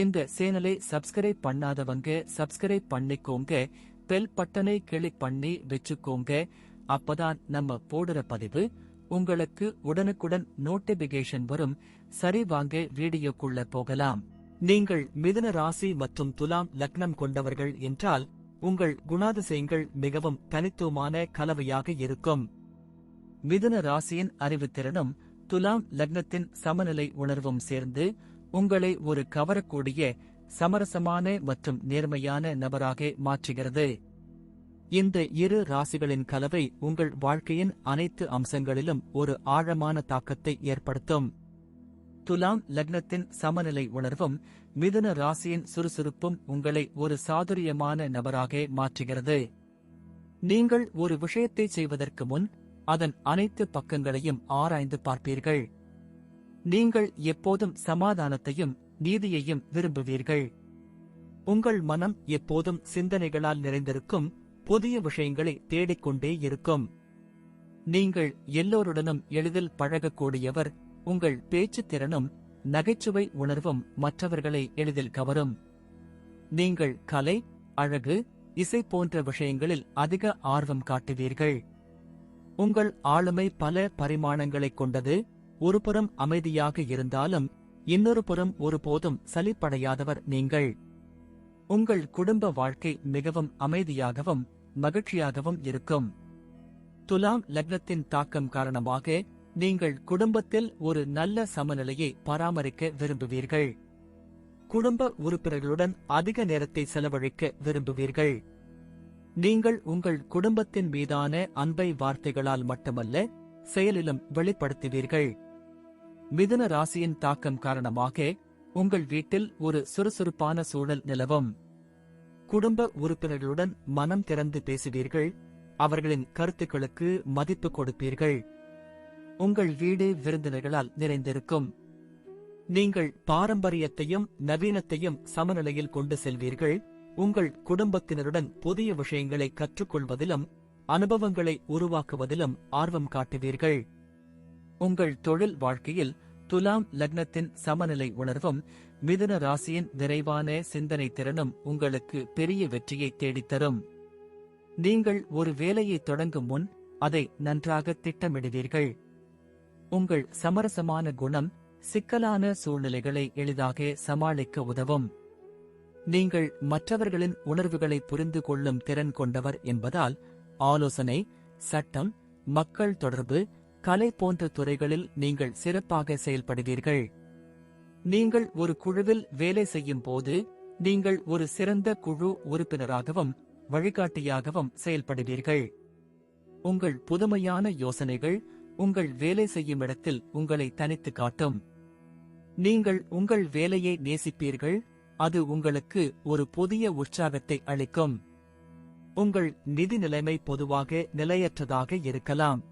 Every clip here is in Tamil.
இந்த சேனலை சப்ஸ்கிரைப் பண்ணாதவங்க சப்ஸ்கிரைப் பண்ணிக்கோங்க. பெல் பட்டனை கிளிக் பண்ணி வச்சுக்கோங்க. அப்பதான் நம்ம போடுற பதிவு உங்களுக்கு உடனுக்குடன் நோட்டிபிகேஷன் வரும். சரி வாங்க வீடியோக்குள்ள போகலாம். நீங்கள் மிதுன ராசி மற்றும் துலாம் லக்னம் கொண்டவர்கள் என்றால் உங்கள் குணாதிசயங்கள் மிகவும் தனித்துவமான கலவையாக இருக்கும். மிதுன ராசியின் அறிவுத்திறனும் துலாம் லக்னத்தின் சமநிலை உணர்வும் சேர்ந்து உங்களை ஒரு கவரக்கூடிய சமரசமான மற்றும் நேர்மையான நபராக மாற்றுகிறது. இந்த இரு ராசிகளின் கலவை உங்கள் வாழ்க்கையின் அனைத்து அம்சங்களிலும் ஒரு ஆழமான தாக்கத்தை ஏற்படுத்தும். துலாம் லக்னத்தின் சமநிலை உணர்வும் மிதுன ராசியின் சுறுசுறுப்பும் உங்களை ஒரு சாதுரியமான நபராக மாற்றுகிறது. நீங்கள் ஒரு விஷயத்தை செய்வதற்கு முன் அதன் அனைத்து பக்கங்களையும் ஆராய்ந்து பார்ப்பீர்கள். நீங்கள் எப்போதும் சமாதானத்தையும் நீதியையும் விரும்புவீர்கள். உங்கள் மனம் எப்போதும் சிந்தனைகளால் நிறைந்திருக்கும் புதிய விஷயங்களை தேடிக்கொண்டே இருக்கும். நீங்கள் எல்லோருடனும் எளிதில் பழகக்கூடியவர் உங்கள் பேச்சுத் திறனும் நகைச்சுவை உணர்வும் மற்றவர்களை எளிதில் கவரும். நீங்கள் கலை அழகு இசை போன்ற விஷயங்களில் அதிக ஆர்வம் காட்டுவீர்கள். உங்கள் ஆளுமை பல பரிமாணங்களைக் கொண்டது ஒருபுறம் அமைதியாக இருந்தாலும் இன்னொரு புறம் ஒருபோதும் சலிப்படையாதவர் நீங்கள். உங்கள் குடும்ப வாழ்க்கை மிகவும் அமைதியாகவும் மகிழ்ச்சியாகவும் இருக்கும். துலாம் லக்னத்தின் தாக்கம் காரணமாக நீங்கள் குடும்பத்தில் ஒரு நல்ல சமநிலையை பராமரிக்க விரும்புவீர்கள். குடும்ப உறுப்பினர்களுடன் அதிக நேரத்தை செலவழிக்க விரும்புவீர்கள். நீங்கள் உங்கள் குடும்பத்தின் மீதான அன்பை வார்த்தைகளால் மட்டுமல்ல செயலிலும் வெளிப்படுத்துவீர்கள். மிதுன ராசியின் தாக்கம் காரணமாக உங்கள் வீட்டில் ஒரு சுறுசுறுப்பான சூழல் நிலவும். குடும்ப உறுப்பினர்களுடன் மனம் திறந்து பேசுவீர்கள். அவர்களின் கருத்துக்களுக்கு மதிப்பு கொடுப்பீர்கள். உங்கள் வீடு விருந்தினர்களால் நிறைந்திருக்கும். நீங்கள் பாரம்பரியத்தையும் நவீனத்தையும் சமநிலையில் கொண்டு செல்வீர்கள். உங்கள் குடும்பத்தினருடன் புதிய விஷயங்களை கற்றுக்கொள்வதிலும் அனுபவங்களை உருவாக்குவதிலும் ஆர்வம் காட்டுவீர்கள். உங்கள் தொழில் வாழ்க்கையில் துலாம் லக்னத்தின் சமநிலை உணர்வும் மிதுன ராசியின் விரைவான சிந்தனை திறனும் உங்களுக்கு பெரிய வெற்றியை தேடித்தரும். நீங்கள் ஒரு வேலையை தொடங்கும் முன் அதை நன்றாக திட்டமிடுவீர்கள். உங்கள் சமரசமான குணம் சிக்கலான சூழ்நிலைகளை எளிதாக சமாளிக்க உதவும். நீங்கள் மற்றவர்களின் உணர்வுகளை புரிந்து கொள்ளும் திறன் கொண்டவர் என்பதால் ஆலோசனை சட்டம் மக்கள் தொடர்பு கலை போன்ற துறைகளில் நீங்கள் சிறப்பாக செயல்படுவீர்கள். நீங்கள் ஒரு குழுவில் வேலை செய்யும் போது நீங்கள் ஒரு சிறந்த குழு உறுப்பினராகவும் வழிகாட்டியாகவும் செயல்படுவீர்கள். உங்கள் புதுமையான யோசனைகள் உங்கள் வேலை செய்யும் இடத்தில் உங்களை தனித்து காட்டும். நீங்கள் உங்கள் வேலையை நேசிப்பீர்கள் அது உங்களுக்கு ஒரு புதிய உற்சாகத்தை அளிக்கும். உங்கள் நிதி நிலைமை பொதுவாக நிலையற்றதாக இருக்கலாம்.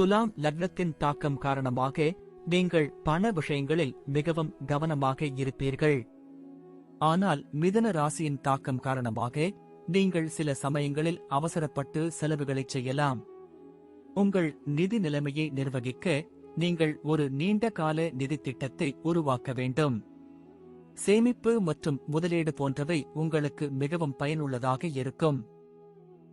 துலாம் லக்னத்தின் தாக்கம் காரணமாக நீங்கள் பண விஷயங்களில் மிகவும் கவனமாக இருப்பீர்கள். ஆனால் மிதன ராசியின் தாக்கம் காரணமாக நீங்கள் சில சமயங்களில் அவசரப்பட்டு செலவுகளை செய்யலாம். உங்கள் நிதி நிலைமையை நிர்வகிக்க நீங்கள் ஒரு நீண்ட கால நிதி திட்டத்தை உருவாக்க வேண்டும். சேமிப்பு மற்றும் முதலீடு போன்றவை உங்களுக்கு மிகவும் பயனுள்ளதாக இருக்கும்.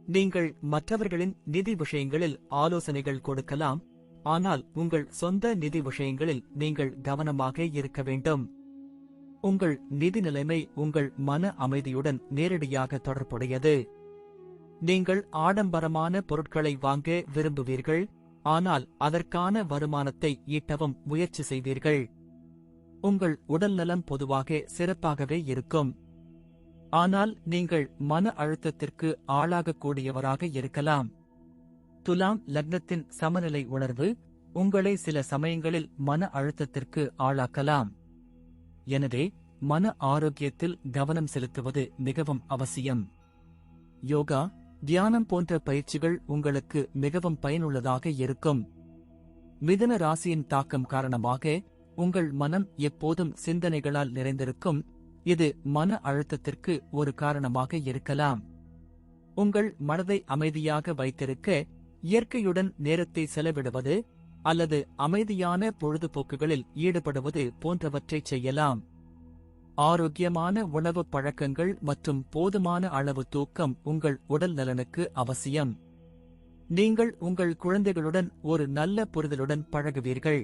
நீங்கள் மற்றவர்களின் நிதி விஷயங்களில் ஆலோசனைகள் கொடுக்கலாம். ஆனால் உங்கள் சொந்த நிதி விஷயங்களில் நீங்கள் கவனமாக இருக்க வேண்டும். உங்கள் நிதி நிலைமை உங்கள் மன அமைதியுடன் நேரடியாக தொடர்புடையது. நீங்கள் ஆடம்பரமான பொருட்களை வாங்க விரும்புவீர்கள். ஆனால் அதற்கான வருமானத்தை ஈட்டவும் முயற்சி செய்வீர்கள். உங்கள் உடல்நலம் பொதுவாக சிறப்பாகவே இருக்கும். ஆனால் நீங்கள் மன அழுத்தத்திற்கு ஆளாகக்கூடியவராக இருக்கலாம். துலாம் லக்னத்தின் சமநிலை உணர்வு உங்களை சில சமயங்களில் மன அழுத்தத்திற்கு ஆளாக்கலாம். எனவே மன ஆரோக்கியத்தில் கவனம் செலுத்துவது மிகவும் அவசியம். யோகா தியானம் போன்ற பயிற்சிகள் உங்களுக்கு மிகவும் பயனுள்ளதாக இருக்கும். மிதுன ராசியின் தாக்கம் காரணமாக உங்கள் மனம் எப்போதும் சிந்தனைகளால் நிறைந்திருக்கும். இது மன அழுத்தத்திற்கு ஒரு காரணமாக இருக்கலாம். உங்கள் மனதை அமைதியாக வைத்திருக்க இயற்கையுடன் நேரத்தை செலவிடுவது அல்லது அமைதியான பொழுதுபோக்குகளில் ஈடுபடுவது போன்றவற்றைச் செய்யலாம். ஆரோக்கியமான உணவு பழக்கங்கள் மற்றும் போதுமான அளவு தூக்கம் உங்கள் உடல் நலனுக்கு அவசியம். நீங்கள் உங்கள் குழந்தைகளுடன் ஒரு நல்ல புரிதலுடன் பழகுவீர்கள்.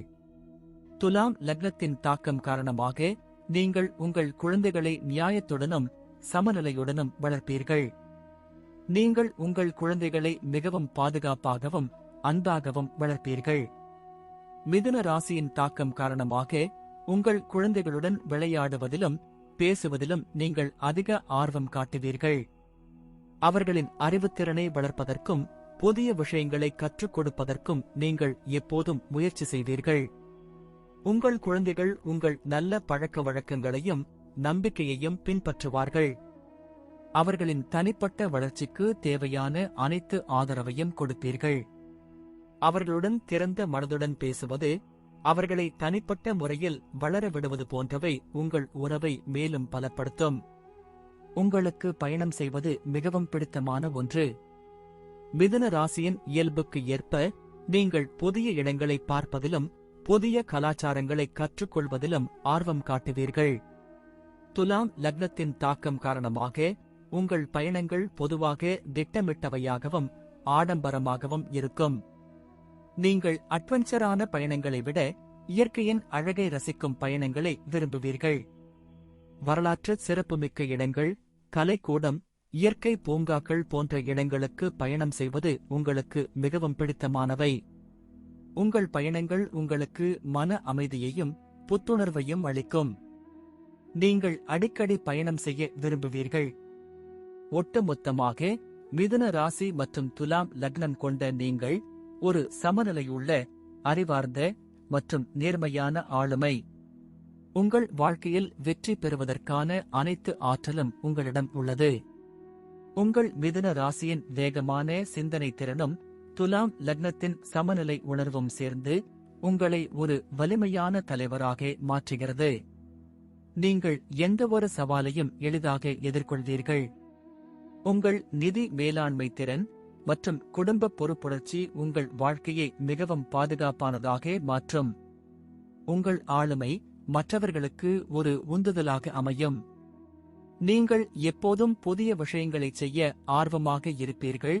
துலாம் லக்னத்தின் தாக்கம் காரணமாக நீங்கள் உங்கள் குழந்தைகளை நியாயத்துடனும் சமநிலையுடனும் வளர்ப்பீர்கள். நீங்கள் உங்கள் குழந்தைகளை மிகவும் பாதுகாப்பாகவும் அன்பாகவும் வளர்ப்பீர்கள். மிதுன ராசியின் தாக்கம் காரணமாக உங்கள் குழந்தைகளுடன் விளையாடுவதிலும் பேசுவதிலும் நீங்கள் அதிக ஆர்வம் காட்டுவீர்கள். அவர்களின் அறிவுத்திறனை வளர்ப்பதற்கும் புதிய விஷயங்களை கற்றுக் கொடுப்பதற்கும் நீங்கள் எப்போதும் முயற்சி செய்வீர்கள். உங்கள் குழந்தைகள் உங்கள் நல்ல பழக்க வழக்கங்களையும் நம்பிக்கையையும் பின்பற்றுவார்கள். அவர்களின் தனிப்பட்ட வளர்ச்சிக்கு தேவையான அனைத்து ஆதரவையும் கொடுப்பீர்கள். அவர்களுடன் திறந்த மனதுடன் பேசுவது அவர்களை தனிப்பட்ட முறையில் வளர விடுவது போன்றவை உங்கள் உறவை மேலும் பலப்படுத்தும். உங்களுக்கு பயணம் செய்வது மிகவும் பிடித்தமான ஒன்று. மிதுன ராசியின் இயல்புக்கு ஏற்ப நீங்கள் புதிய இடங்களை பார்ப்பதிலும் புதிய கலாச்சாரங்களை கற்றுக்கொள்வதிலும் ஆர்வம் காட்டுவீர்கள். துலாம் லக்னத்தின் தாக்கம் காரணமாக உங்கள் பயணங்கள் பொதுவாக திட்டமிட்டவையாகவும் ஆடம்பரமாகவும் இருக்கும். நீங்கள் அட்வென்ச்சரான பயணங்களை விட இயற்கையின் அழகை ரசிக்கும் பயணங்களை விரும்புவீர்கள். வரலாற்று சிறப்புமிக்க இடங்கள் கலைக்கூடம் இயற்கை பூங்காக்கள் போன்ற இடங்களுக்கு பயணம் செய்வது உங்களுக்கு மிகவும் பிடித்தமானவை. உங்கள் பயணங்கள் உங்களுக்கு மன அமைதியையும் புத்துணர்வையும் அளிக்கும். நீங்கள் அடிக்கடி பயணம் செய்ய விரும்புவீர்கள். ஒட்டுமொத்தமாக மிதுன ராசி மற்றும் துலாம் லக்னம் கொண்ட நீங்கள் ஒரு சமநிலையுள்ள அறிவார்ந்த மற்றும் நேர்மையான ஆளுமை. உங்கள் வாழ்க்கையில் வெற்றி பெறுவதற்கான அனைத்து ஆற்றலும் உங்களிடம் உள்ளது. உங்கள் மிதுன ராசியின் வேகமான சிந்தனை திறனும் துலாம் லக்னத்தின் சமநிலை உணர்வும் சேர்ந்து உங்களை ஒரு வலிமையான தலைவராக மாற்றுகிறது. நீங்கள் எந்தவொரு சவாலையும் எளிதாக எதிர்கொள்வீர்கள். உங்கள் நிதி மேலாண்மை திறன் மற்றும் குடும்ப பொறுப்புணர்ச்சி உங்கள் வாழ்க்கையை மிகவும் பாதுகாப்பானதாக மாற்றும். உங்கள் ஆளுமை மற்றவர்களுக்கு ஒரு உந்துதலாக அமையும். நீங்கள் எப்போதும் புதிய விஷயங்களை செய்ய ஆர்வமாக இருப்பீர்கள்.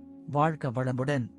வாழ்க வளமுடன்.